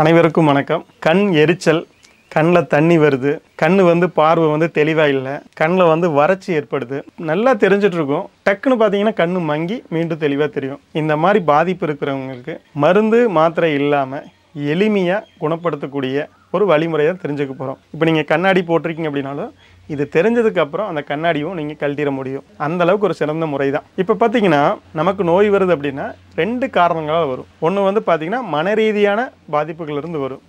அனைவருக்கும் வணக்கம். கண் எரிச்சல் கண்ணில் தண்ணி வருது கண் வந்து பார்வை வந்து தெளிவாக இல்லை கண்ணில் வந்து வறட்சி ஏற்படுது. நல்லா தெரிஞ்சிட்ருக்கும். டக்குன்னு பார்த்தீங்கன்னா கண் மங்கி மீண்டும் தெளிவாக தெரியும். இந்த மாதிரி பாதிப்பு இருக்கிறவங்களுக்கு மருந்து மாத்திரை இல்லாமல் எளிமையாக குணப்படுத்தக்கூடிய ஒரு வழிமுறையை தெரிஞ்சுக்க போகிறோம் இப்போ நீங்கள் கண்ணாடி போட்டிருக்கீங்க அப்படின்னாலும் இது தெரிஞ்சதுக்கு அப்புறம் அந்த கண்ணாடியும் நீங்கள் கழட்டிட முடியும். அந்த அளவுக்கு ஒரு சிறந்த முறை தான் இப்போ பார்த்தீங்கன்னா நமக்கு நோய் வருது அப்படின்னா ரெண்டு காரணங்களால் வரும். ஒன்று வந்து பார்த்தீங்கன்னா மன ரீதியான பாதிப்புகளிலிருந்து வரும்.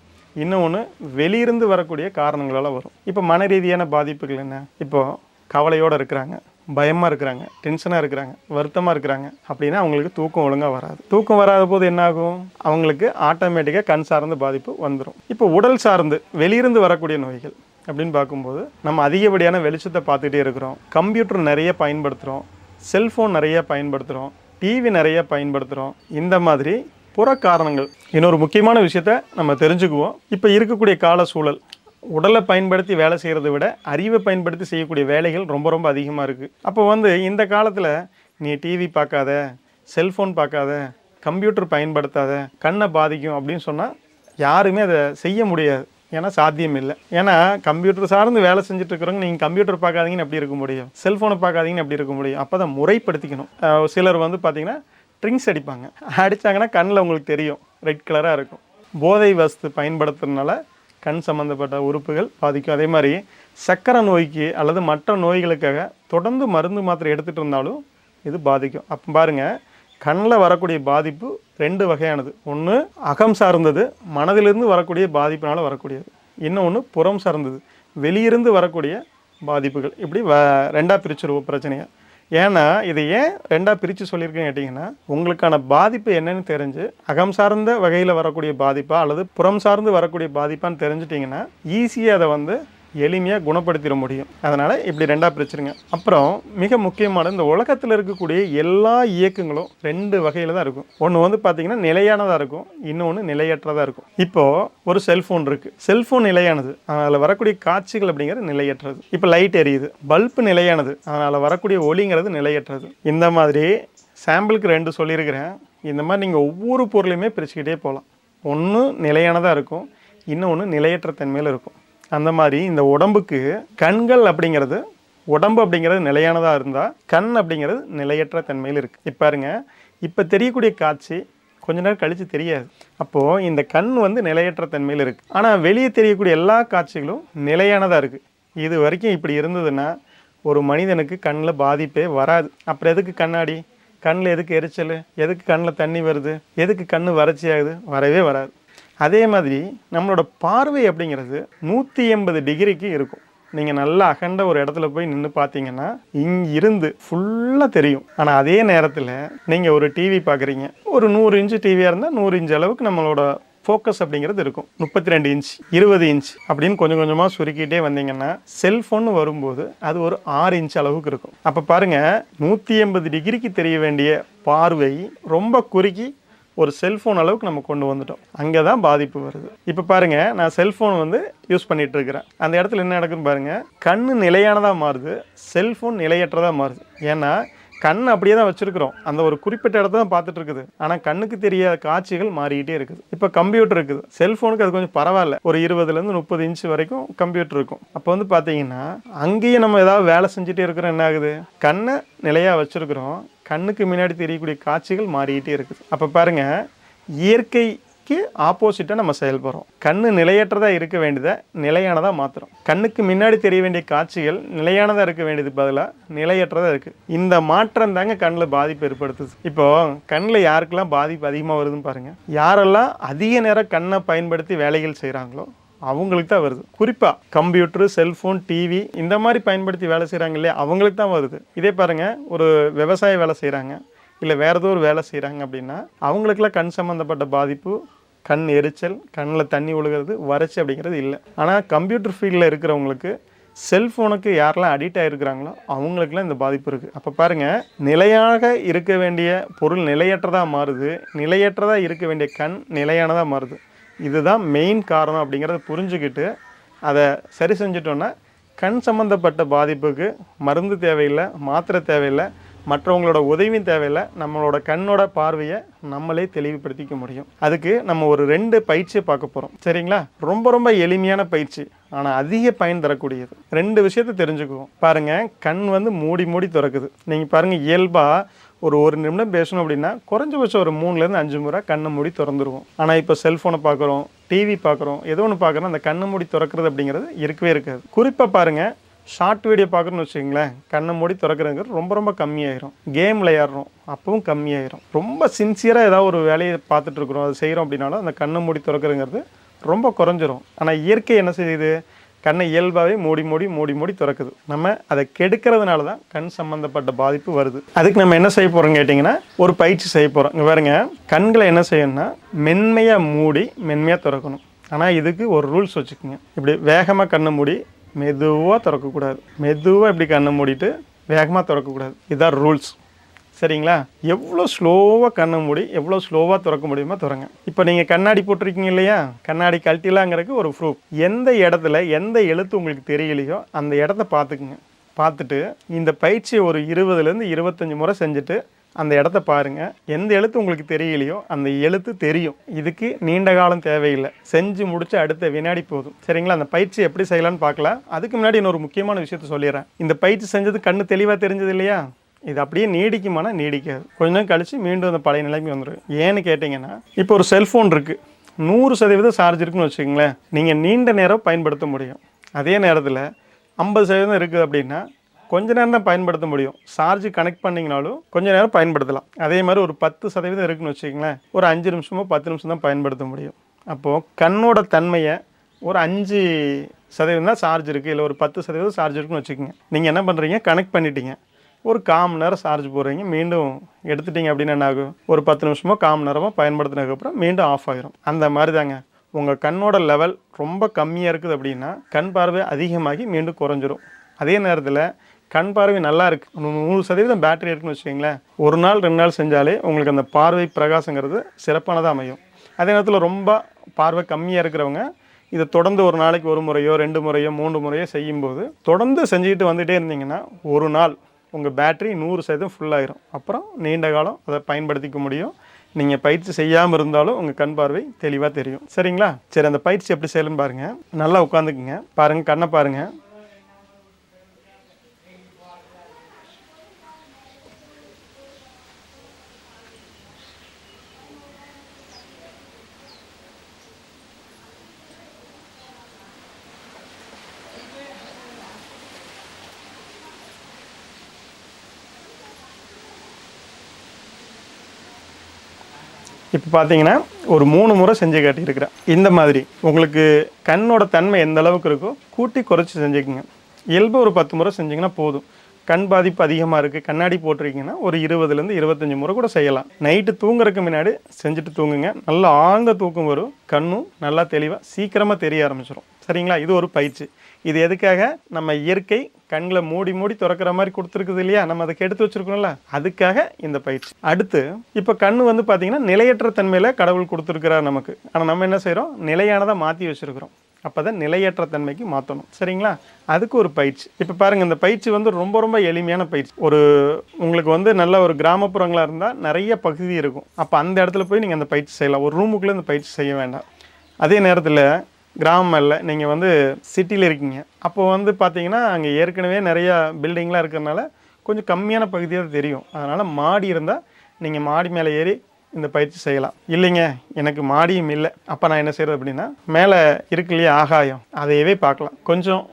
இன்னொன்று வெளியிருந்து வரக்கூடிய காரணங்களால் வரும். இப்போ மன ரீதியான பாதிப்புகள் என்ன? இப்போது கவலையோடு இருக்கிறாங்க பயமாக இருக்கிறாங்க டென்ஷனாக இருக்கிறாங்க வருத்தமாக இருக்கிறாங்க அப்படின்னா அவங்களுக்கு தூக்கம் ஒழுங்காக வராது. தூக்கம் வராத போது என்னாகும்? அவங்களுக்கு ஆட்டோமேட்டிக்காக கண் சார்ந்த பாதிப்பு வந்துடும் இப்போ உடல் சார்ந்து வெளியிருந்து வரக்கூடிய நோய்கள் அப்படின்னு பார்க்கும்போது நம்ம அதிகப்படியான வெளிச்சத்தை பார்த்துட்டே இருக்கிறோம். கம்ப்யூட்டர் நிறைய பயன்படுத்துகிறோம் செல்ஃபோன் நிறைய பயன்படுத்துகிறோம் டிவி நிறைய பயன்படுத்துகிறோம் இந்த மாதிரி புற காரணங்கள். இன்னொரு முக்கியமான விஷயத்த நம்ம தெரிஞ்சுக்குவோம். இப்போ இருக்கக்கூடிய கால சூழல். உடலை பயன்படுத்தி வேலை செய்கிறத விட அறிவை பயன்படுத்தி செய்யக்கூடிய வேலைகள் ரொம்ப ரொம்ப அதிகமாக இருக்குது அப்போ வந்து இந்த காலத்தில் நீ டிவி பார்க்காத செல்ஃபோன் பார்க்காத கம்ப்யூட்டர் பயன்படுத்தாத கண்ணை பாதிக்கும் அப்படின்னு சொன்னால் யாருமே அதை செய்ய முடியாது. ஏன்னா சாத்தியம் இல்லை. ஏன்னா கம்ப்யூட்டர் சார்ந்து வேலை செஞ்சுட்டு இருக்கிறவங்க நீங்கள் கம்ப்யூட்டர் பார்க்காதீங்கன்னு எப்படி இருக்க முடியும்? செல்ஃபோனை பார்க்காதீங்கன்னு எப்படி இருக்க முடியும்? அப்போ தான் முறைப்படுத்திக்கணும் சிலர் வந்து பார்த்தீங்கன்னா ட்ரிங்க்ஸ் அடிப்பாங்க. அடித்தாங்கன்னா கண்ணில் உங்களுக்கு தெரியும். ரெட் கலராக இருக்கும். போதை வஸ்து பயன்படுத்துறதுனால கண் சம்மந்தப்பட்ட உறுப்புகள் பாதிக்கும். அதே மாதிரி சக்கரை நோய்க்கு அல்லது மற்ற நோய்களுக்காக தொடர்ந்து மருந்து மாத்திரை எடுத்துகிட்டு இருந்தாலும் இது பாதிக்கும். அப்போ பாருங்கள் கண்ணில் வரக்கூடிய பாதிப்பு ரெண்டு வகையானது. ஒன்று அகம் சார்ந்தது மனதிலிருந்து வரக்கூடிய பாதிப்பினால் வரக்கூடியது. இன்னொன்று புறம் சார்ந்தது வெளியிருந்து வரக்கூடிய பாதிப்புகள். இப்படி வ ரெண்டாக பிரிச்சிருவோம் பிரச்சனையை. ஏன்னா இதை ஏன் ரெண்டாக பிரித்து சொல்லியிருக்கேன்னு கேட்டிங்கன்னா உங்களுக்கான பாதிப்பு என்னன்னு தெரிஞ்சு அகம் சார்ந்த வகையில் வரக்கூடிய பாதிப்பா அல்லது புறம் சார்ந்து வரக்கூடிய பாதிப்பான்னு தெரிஞ்சிட்டிங்கன்னா ஈஸியாக அதை வந்து எளிமையாக குணப்படுத்திட முடியும். அதனால் இப்படி ரெண்டாக பிரிச்சுருங்க. அப்புறம் மிக முக்கியமான இந்த உலகத்தில் இருக்கக்கூடிய எல்லா இயக்கங்களும் ரெண்டு வகையில் தான் இருக்கும். ஒன்று வந்து பார்த்திங்கன்னா நிலையானதாக இருக்கும். இன்னொன்று நிலையற்றதாக இருக்கும். இப்போது ஒரு செல்ஃபோன் இருக்குது செல்ஃபோன் நிலையானது அதில் வரக்கூடிய காட்சிகள் அப்படிங்கிறது நிலையற்றது. இப்போ லைட் எரியுது. பல்ப் நிலையானது அதனால் வரக்கூடிய ஒளிங்கிறது நிலையற்றது. இந்த மாதிரி சாம்பிளுக்கு ரெண்டு சொல்லியிருக்கிறேன். இந்த மாதிரி நீங்கள் ஒவ்வொரு பொருளையுமே பிரிச்சுக்கிட்டே போகலாம். ஒன்று நிலையானதாக இருக்கும். இன்னொன்று நிலையற்ற தன்மையில் இருக்கும். அந்த மாதிரி இந்த உடம்புக்கு கண்கள் அப்படிங்கிறது உடம்பு அப்படிங்கிறது நிலையானதாக இருந்தால் கண் அப்படிங்கிறது நிலையற்ற தன்மையில் இருக்குது இப்போ பாருங்க இப்போ தெரியக்கூடிய காட்சி கொஞ்ச நேரம் கழித்து தெரியாது. அப்போது இந்த கண் வந்து நிலையற்ற தன்மையில் இருக்குது ஆனால் வெளியே தெரியக்கூடிய எல்லா காட்சிகளும் நிலையானதாக இருக்குது இது வரைக்கும் இப்படி இருந்ததுன்னா ஒரு மனிதனுக்கு கண்ணில் பாதிப்பே வராது. அப்புறம் எதுக்கு கண்ணாடி? கண்ணில் எதுக்கு எரிச்சல்? எதுக்கு கண்ணில் தண்ணி வருது? எதுக்கு கண் வறட்சி ஆகுது வரவே வராது. அதே மாதிரி நம்மளோட பார்வை அப்படிங்கிறது நூற்றி எண்பது டிகிரிக்கு இருக்கும். நீங்கள் நல்லா அகண்ட ஒரு இடத்துல போய் நின்று பார்த்தீங்கன்னா இங்கிருந்து ஃபுல்லாக தெரியும். ஆனால் அதே நேரத்தில் நீங்கள் ஒரு டிவி பார்க்குறீங்க. ஒரு நூறு இன்ச்சு டிவியாக இருந்தால் நூறு இன்ச்சு அளவுக்கு நம்மளோட ஃபோக்கஸ் அப்படிங்கிறது இருக்கும். முப்பத்தி ரெண்டு இன்ச் இருபது இன்ச் அப்படின்னு கொஞ்சம் கொஞ்சமாக சுருக்கிட்டே வந்தீங்கன்னா செல்ஃபோன் வரும்போது அது ஒரு ஆறு இன்ச் அளவுக்கு இருக்கும். அப்போ பாருங்கள் நூற்றி எண்பது டிகிரிக்கு தெரிய வேண்டிய பார்வை ரொம்ப குறுக்கி ஒரு செல்ஃபோன் அளவுக்கு நம்ம கொண்டு வந்துட்டோம். அங்கே தான் பாதிப்பு வருது. இப்போ பாருங்க நான் செல்ஃபோன் வந்து யூஸ் பண்ணிட்டு இருக்கிறேன் அந்த இடத்துல என்ன நடக்குன்னு பாருங்க கண் நிலையானதாக மாறுது செல்ஃபோன் நிலையற்றதாக மாறுது. ஏன்னா கண் அப்படியே தான் வச்சுருக்கிறோம். அந்த ஒரு குறிப்பிட்ட இடத்த தான் பார்த்துட்டு இருக்குது. ஆனால் கண்ணுக்கு தெரியாத காட்சிகள் மாறிக்கிட்டே இருக்குது. இப்போ கம்ப்யூட்டர் இருக்குது. செல்ஃபோனுக்கு அது கொஞ்சம் பரவாயில்ல. ஒரு இருபதுலேருந்து முப்பது இன்ச் வரைக்கும் கம்ப்யூட்டர் இருக்கும். அப்போ வந்து பார்த்தீங்கன்னா அங்கேயும் நம்ம ஏதாவது வேலை செஞ்சுட்டே இருக்கிறோம் என்ன ஆகுது? கண்ணை நிலையாக வச்சுருக்குறோம். கண்ணுக்கு முன்னாடி தெரியக்கூடிய காட்சிகள் மாறிக்கிட்டே இருக்குது. அப்போ பாருங்கள் இயற்கைக்கு ஆப்போசிட்டாக நம்ம செயல்படுறோம். கண்ணு நிலையற்றதாக இருக்க வேண்டியதை நிலையானதாக மாற்றுறோம் கண்ணுக்கு முன்னாடி தெரிய வேண்டிய காட்சிகள் நிலையானதாக இருக்க வேண்டியது பதிலாக நிலையற்றதாக இருக்குது இந்த மாற்றம் தாங்க கண்ணில் பாதிப்பு ஏற்படுத்துது. இப்போ கண்ணில் யாருக்கெல்லாம் பாதிப்பு அதிகமாக வருதுன்னு பாருங்கள் யாரெல்லாம் அதிக நேரம் கண்ணை பயன்படுத்தி வேலைகள் செய்கிறாங்களோ அவங்களுக்கு தான் வருது. குறிப்பாக கம்ப்யூட்டர் செல்ஃபோன் டிவி இந்த மாதிரி பயன்படுத்தி வேலை செய்கிறாங்க இல்லையா? அவங்களுக்கு தான் வருது. இதே பாருங்கள் ஒரு விவசாய வேலை செய்கிறாங்க இல்லை வேறு ஏதோ ஒரு வேலை செய்கிறாங்க அப்படின்னா அவங்களுக்குலாம் கண் சம்மந்தப்பட்ட பாதிப்பு கண் எரிச்சல் கண்ணில் தண்ணி ஒழுகிறது வறட்சி அப்படிங்கிறது இல்லை. ஆனால் கம்ப்யூட்டர் ஃபீல்டில் இருக்கிறவங்களுக்கு செல்ஃபோனுக்கு யாரெல்லாம் அடிக்ட் ஆகிருக்கிறாங்களோ அவங்களுக்குலாம் இந்த பாதிப்பு இருக்குது அப்போ பாருங்கள் நிலையாக இருக்க வேண்டிய பொருள் நிலையற்றதாக மாறுது நிலையற்றதாக இருக்க வேண்டிய கண் நிலையானதாக மாறுது. இதுதான் மெயின் காரணம் அப்படிங்கிறத புரிஞ்சுக்கிட்டு அதை சரி செஞ்சிட்டோன்னா கண் சம்மந்தப்பட்ட பாதிப்புக்கு மருந்து தேவையில்லை மாத்திரை தேவையில்லை மற்றவங்களோட உதவியும் தேவையில்லை நம்மளோட கண்ணோட பார்வையை நம்மளே தெளிவுபடுத்திக்க முடியும். அதுக்கு நம்ம ஒரு ரெண்டு பயிற்சியை பார்க்க போகிறோம் சரிங்களா? ரொம்ப ரொம்ப எளிமையான பயிற்சி ஆனால் அதிக பயன் தரக்கூடியது. ரெண்டு விஷயத்தை தெரிஞ்சுக்குவோம். பாருங்கள் கண் வந்து மூடி மூடி திறக்குது. நீங்கள் பாருங்கள் இயல்பாக ஒரு ஒரு நிமிடம் பேசணும் அப்படின்னா குறைஞ்சபட்சம் ஒரு மூணுலேருந்து அஞ்சு முறை கண்ணை மூடி திறந்துருவோம். ஆனால் இப்போ செல்ஃபோனை பார்க்குறோம் டிவி பார்க்குறோம் ஏதோ ஒன்று பார்க்குறோம் அந்த கண்ணை மூடி திறக்கிறது அப்படிங்கிறது இருக்கவே இருக்காது. குறிப்பாக பாருங்கள் ஷார்ட் வீடியோ பார்க்குறோன்னு வச்சுக்கோங்களேன் கண்ணை மூடி திறக்கிறதுங்கிறது ரொம்ப ரொம்ப கம்மியாயிரும். கேம் விளையாடுறோம் அப்பவும் கம்மியாயிரும். ரொம்ப சின்சியராக ஏதாவது ஒரு வேலையை பார்த்துட்டு இருக்கிறோம் அது செய்கிறோம் அப்படின்னாலும் அந்த கண்ணை மூடி திறக்கிறதுங்கிறது ரொம்ப குறைஞ்சிரும். ஆனால் இயற்கை என்ன செய்யுது? கண்ணை இயல்பாகவே மூடி மூடி மூடி மூடி திறக்குது. நம்ம அதை கெடுக்கிறதுனால தான் கண் சம்மந்தப்பட்ட பாதிப்பு வருது. அதுக்கு நம்ம என்ன செய்ய போகிறோம் கேட்டிங்கன்னா ஒரு பயிற்சி செய்ய போகிறோம் இங்கே பாருங்க கண்களை என்ன செய்யணும்னா மென்மையாக மூடி மென்மையாக திறக்கணும். ஆனால் இதுக்கு ஒரு ரூல்ஸ் வச்சுக்கோங்க. இப்படி வேகமாக கண்ணை மூடி மெதுவாக திறக்கக்கூடாது மெதுவாக இப்படி கண்ணை மூடிட்டு வேகமாக திறக்கக்கூடாது இதுதான் ரூல்ஸ். சரிங்களா? எவ்வளோ ஸ்லோவாக கண்ணை மூடி எவ்வளோ ஸ்லோவாக திறக்க முடியுமோ திறங்க. இப்போ நீங்கள் கண்ணாடி போட்டிருக்கீங்க இல்லையா? கண்ணாடி கழட்டிலாங்கிறதுக்கு ஒரு ப்ரூஃப் எந்த இடத்துல எந்த எழுத்து உங்களுக்கு தெரியலையோ அந்த இடத்த பார்த்துக்குங்க. பார்த்துட்டு இந்த பயிற்சியை ஒரு இருபதுலேருந்து இருபத்தஞ்சி முறை செஞ்சுட்டு அந்த இடத்த பாருங்கள் எந்த எழுத்து உங்களுக்கு தெரியலையோ அந்த எழுத்து தெரியும். இதுக்கு நீண்ட காலம் தேவையில்லை. செஞ்சு முடிச்சு அடுத்த வினாடி போதும். சரிங்களா? அந்த பயிற்சி எப்படி செய்யலான்னு பார்க்கலாம். அதுக்கு முன்னாடி இன்னொரு முக்கியமான விஷயத்த சொல்லிடுறேன். இந்த பயிற்சி செஞ்சது கண்ணு தெளிவாக தெரிஞ்சது இல்லையா? இது அப்படியே நீடிக்குமானா நீடிக்காது. கொஞ்ச நேரம் கழித்து மீண்டும் அந்த பழைய நிலைமை வந்துடும் ஏன்னு கேட்டிங்கன்னா இப்போ ஒரு செல்ஃபோன் இருக்குது நூறு சதவீதம் சார்ஜ் இருக்குன்னு வச்சுக்கோங்களேன். நீங்கள் நீண்ட நேரம் பயன்படுத்த முடியும். அதே நேரத்தில் ஐம்பது சதவீதம் இருக்குது அப்படின்னா கொஞ்ச நேரம் தான் பயன்படுத்த முடியும். சார்ஜ் கனெக்ட் பண்ணிங்கனாலும் கொஞ்ச நேரம் பயன்படுத்தலாம். அதே மாதிரி ஒரு பத்து சதவீதம் இருக்குன்னு வச்சுக்கோங்களேன். ஒரு அஞ்சு நிமிஷமோ பத்து நிமிஷம் தான் பயன்படுத்த முடியும். அப்போது கண்ணோட தன்மையை ஒரு அஞ்சு சதவீதம் தான் சார்ஜ் இருக்குது இல்லை ஒரு பத்து சதவீதம் சார்ஜ் இருக்குன்னு வச்சுக்கோங்க. நீங்கள் என்ன பண்ணுறீங்க கனெக்ட் பண்ணிட்டீங்க. ஒரு கால் மணி நேரம் சார்ஜ் போடுறீங்க மீண்டும் எடுத்துட்டீங்க அப்படின்னா என்ன ஆகும் ஒரு பத்து நிமிஷமோ கால் மணி நேரமோ பயன்படுத்தினதுக்கப்புறம் மீண்டும் ஆஃப் ஆகிரும் அந்த மாதிரி தாங்க உங்கள் கண்ணோட லெவல் ரொம்ப கம்மியாக இருக்குது அப்படின்னா கண் பார்வை அதிகமாகி மீண்டும் குறைஞ்சிரும். அதே நேரத்தில் கண் பார்வை நல்லா இருக்குது நூறு சதவீதம் பேட்டரி இருக்குன்னு வச்சுக்கோங்களேன். ஒரு நாள் ரெண்டு நாள் செஞ்சாலே உங்களுக்கு அந்த பார்வை பிரகாசங்கிறது சிறப்பானதாக அமையும். அதே நேரத்தில் ரொம்ப பார்வை கம்மியாக இருக்கிறவங்க இதை தொடர்ந்து ஒரு நாளைக்கு ஒரு முறையோ ரெண்டு முறையோ மூன்று முறையோ செய்யும்போது தொடர்ந்து செஞ்சுக்கிட்டு வந்துகிட்டே இருந்தீங்கன்னா ஒரு நாள் உங்கள் பேட்டரி நூறு சதவீதம் ஃபுல்லாயிரும் அப்புறம் நீண்ட காலம் அதை பயன்படுத்திக்க முடியும். நீங்கள் பயிற்சி செய்யாமல் இருந்தாலும் உங்கள் கண் பார்வை தெளிவாக தெரியும். சரிங்களா? சரி அந்த பயிற்சி எப்படி செய்யணும்னு பாருங்கள் நல்லா உட்காந்துக்குங்க பாருங்கள் கண்ணை பாருங்கள் இப்போ பார்த்தீங்கன்னா ஒரு மூணு முறை செஞ்சு காட்டியிருக்கிறேன். இந்த மாதிரி உங்களுக்கு கண்ணோட தன்மை எந்த அளவுக்கு இருக்கோ கூட்டி குறைச்சி செஞ்சுக்கோங்க. இயல்பு ஒரு பத்து முறை செஞ்சிங்கன்னா போதும். கண் பாதிப்பு அதிகமாக இருக்குது கண்ணாடி போட்டிருக்கீங்கன்னா ஒரு இருபதுலேருந்து இருபத்தஞ்சி முறை கூட செய்யலாம். நைட்டு தூங்குறதுக்கு முன்னாடி செஞ்சுட்டு தூங்குங்க. நல்லா ஆழ்ந்த தூக்கம் வரும் கண்ணும் நல்லா தெளிவாக சீக்கிரமாக தெரிய ஆரம்பிச்சிடும் சரிங்களா? இது ஒரு பயிற்சி. இது எதுக்காக? நம்ம இயற்கை கண்களை மூடி மூடி திறக்கிற மாதிரி கொடுத்துருக்குது இல்லையா? நம்ம அதை கெடுத்து வச்சிருக்கோம்ல அதுக்காக இந்த பயிற்சி. அடுத்து இப்போ கண் வந்து பார்த்தீங்கன்னா நிலையற்ற தன்மையில் கடவுள் கொடுத்துருக்கிறார் நமக்கு. ஆனால் நம்ம என்ன செய்கிறோம் நிலையானதை மாற்றி வச்சிருக்கிறோம். அப்போ தான் நிலையற்ற தன்மைக்கு மாற்றணும் சரிங்களா? அதுக்கு ஒரு பயிற்சி. இப்போ பாருங்கள் இந்த பயிற்சி வந்து ரொம்ப ரொம்ப எளிமையான பயிற்சி. ஒரு உங்களுக்கு வந்து நல்ல ஒரு கிராமப்புறங்களாக இருந்தால் நிறைய பகுதி இருக்கும். அப்போ அந்த இடத்துல போய் நீங்கள் அந்த பயிற்சி செய்யலாம். ஒரு ரூமுக்குள்ளே இந்த பயிற்சி செய்ய வேண்டாம். அதே நேரத்தில் கிராமம் இல்லை நீங்கள் வந்து சிட்டியில் இருக்கீங்க. அப்போ வந்து பார்த்தீங்கன்னா அங்கே ஏற்கனவே நிறையா பில்டிங்லாம் இருக்கிறதுனால கொஞ்சம் கம்மியான பகுதியாக தெரியும். அதனால் மாடி இருந்தால் நீங்கள் மாடி மேலே ஏறி இந்த பயிற்சி செய்யலாம். இல்லைங்க எனக்கு மாடியும் இல்லை. அப்போ நான் என்ன செய்கிறது அப்படின்னா மேலே இருக்கு இல்லையா ஆகாயம் அதையவே பார்க்கலாம். கொஞ்சம்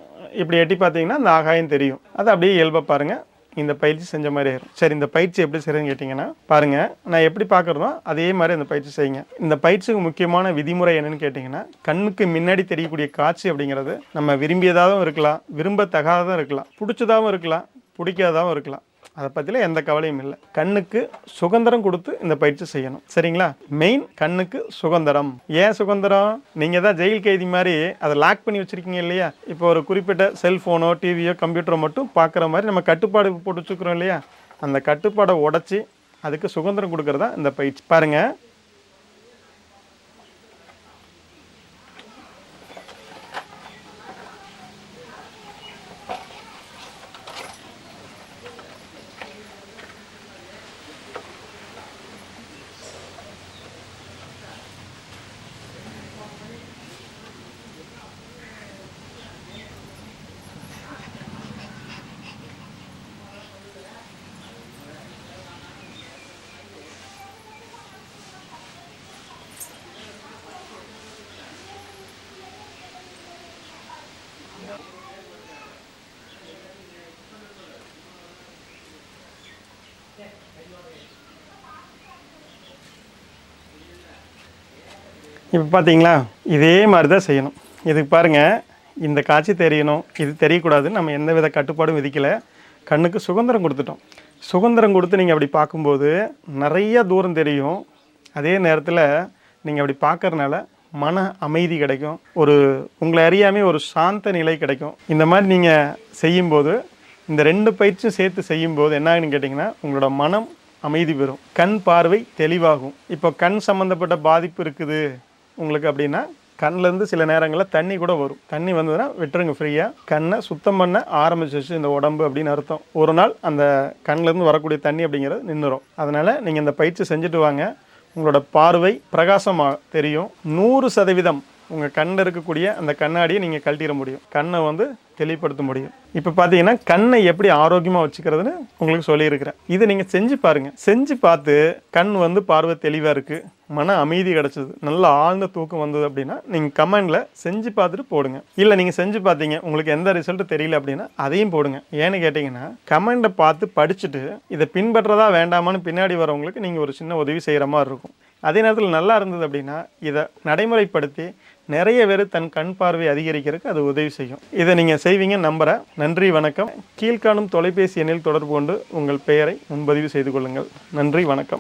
இப்படி எட்டி பார்த்தீங்கன்னா அந்த ஆகாயம் தெரியும். அதை அப்படியே இயல்பாக பாருங்கள் இந்த பயிற்சி செஞ்ச மாதிரி ஆயிரும் சரி இந்த பயிற்சி எப்படி செய்யறதுன்னு கேட்டிங்கன்னா பாருங்கள் நான் எப்படி பார்க்குறதோ அதே மாதிரி அந்த பயிற்சி செய்யுங்க. இந்த பயிற்சிக்கு முக்கியமான விதிமுறை என்னன்னு கேட்டிங்கன்னா கண்ணுக்கு முன்னாடி தெரியக்கூடிய காட்சி அப்படிங்கிறது நம்ம விரும்பியதாகவும் இருக்கலாம் விரும்பத்தகாததும் இருக்கலாம் பிடிச்சதாகவும் இருக்கலாம் பிடிக்காததாகவும் இருக்கலாம். அதை பற்றிலாம் எந்த கவலையும் இல்லை. கண்ணுக்கு சுதந்திரம் கொடுத்து இந்த பயிற்சி செய்யணும். சரிங்களா? மெயின் கண்ணுக்கு சுதந்திரம். ஏன் சுதந்திரம்? நீங்கள் தான் ஜெயில் கைதி மாதிரி அதை லாக் பண்ணி வச்சுருக்கீங்க இல்லையா? இப்போ ஒரு குறிப்பிட்ட செல்ஃபோனோ டிவியோ கம்ப்யூட்டரோ மட்டும் பார்க்குற மாதிரி நம்ம கட்டுப்பாடு போட்டு வச்சுக்கிறோம் இல்லையா? அந்த கட்டுப்பாடை உடச்சி அதுக்கு சுதந்திரம் கொடுக்குறதா இந்த பயிற்சி. பாருங்கள் இப்போ பார்த்தீங்களா இதே மாதிரி தான் செய்யணும். இதுக்கு பாருங்கள் இந்த காட்சி தெரியணும். இது தெரியக்கூடாதுன்னு நம்ம எந்த வித கட்டுப்பாடும் விதிக்கலை. கண்ணுக்கு சுதந்திரம் கொடுத்துட்டோம். சுதந்திரம் கொடுத்து நீங்கள் அப்படி பார்க்கும்போது நிறைய தூரம் தெரியும். அதே நேரத்தில் நீங்கள் அப்படி பார்க்கறனால மன அமைதி கிடைக்கும். ஒரு உங்களை அறியாமே ஒரு சாந்த நிலை கிடைக்கும். இந்த மாதிரி நீங்கள் செய்யும்போது இந்த ரெண்டு பயிற்சியும் சேர்த்து செய்யும்போது என்ன ஆகுன்னு கேட்டிங்கன்னா உங்களோட மனம் அமைதி பெறும். கண் பார்வை தெளிவாகும். இப்போ கண் சம்மந்தப்பட்ட பாதிப்பு இருக்குது. உங்களுக்கு அப்படின்னா கண்ணிலேருந்து சில நேரங்களில் தண்ணி கூட வரும். தண்ணி வந்ததுன்னா விட்டுருங்க ஃப்ரீயாக கண்ணை சுத்தம் பண்ண ஆரம்பிச்சிச்சு இந்த உடம்பு அப்படின்னு அர்த்தம். ஒரு நாள் அந்த கண்ணிலேருந்து வரக்கூடிய தண்ணி அப்படிங்கிறது நின்றுரும். அதனால் நீங்கள் இந்த பயிற்சி செஞ்சுட்டு வாங்க. உங்களோட பார்வை பிரகாசமாக தெரியும். நூறு சதவீதம் உங்கள் கண்ணில் இருக்கக்கூடிய அந்த கண்ணாடியை நீங்கள் கழட்டிட முடியும். கண்ணை வந்து தெளிப்படுத்த முடியும். இப்போ பார்த்தீங்கன்னா கண்ணை எப்படி ஆரோக்கியமாக வச்சுக்கிறதுன்னு உங்களுக்கு சொல்லியிருக்கிறேன். இதை நீங்கள் செஞ்சு பாருங்கள் செஞ்சு பார்த்து கண் வந்து பார்வை தெளிவாக இருக்குது மன அமைதி கிடச்சிது. நல்ல ஆழ்ந்த தூக்கம் வந்தது அப்படின்னா நீங்கள் கமெண்டில் செஞ்சு பார்த்துட்டு போடுங்க. இல்லை நீங்கள் செஞ்சு பார்த்தீங்க உங்களுக்கு எந்த ரிசல்ட் தெரியல அப்படின்னா அதையும் போடுங்க. ஏன்னு கேட்டிங்கன்னா கமெண்ட்டை பார்த்து படிச்சுட்டு இதை பின்பற்றதா வேண்டாமான்னு பின்னாடி வரவங்களுக்கு நீங்கள் ஒரு சின்ன உதவி செய்கிற மாதிரி இருக்கும். அதே நேரத்தில் நல்லா இருந்தது அப்படின்னா இதை நடைமுறைப்படுத்தி நிறைய பேர் தன் கண் பார்வை அதிகரிக்கிறதுக்கு அது உதவி செய்யும். இதை நீங்கள் செய்வீங்க நம்புகிறேன் நன்றி வணக்கம். கீழ்காணும் தொலைபேசி எண்ணில் தொடர்பு கொண்டு உங்கள் பெயரை முன்பதிவு செய்து கொள்ளுங்கள். நன்றி வணக்கம்.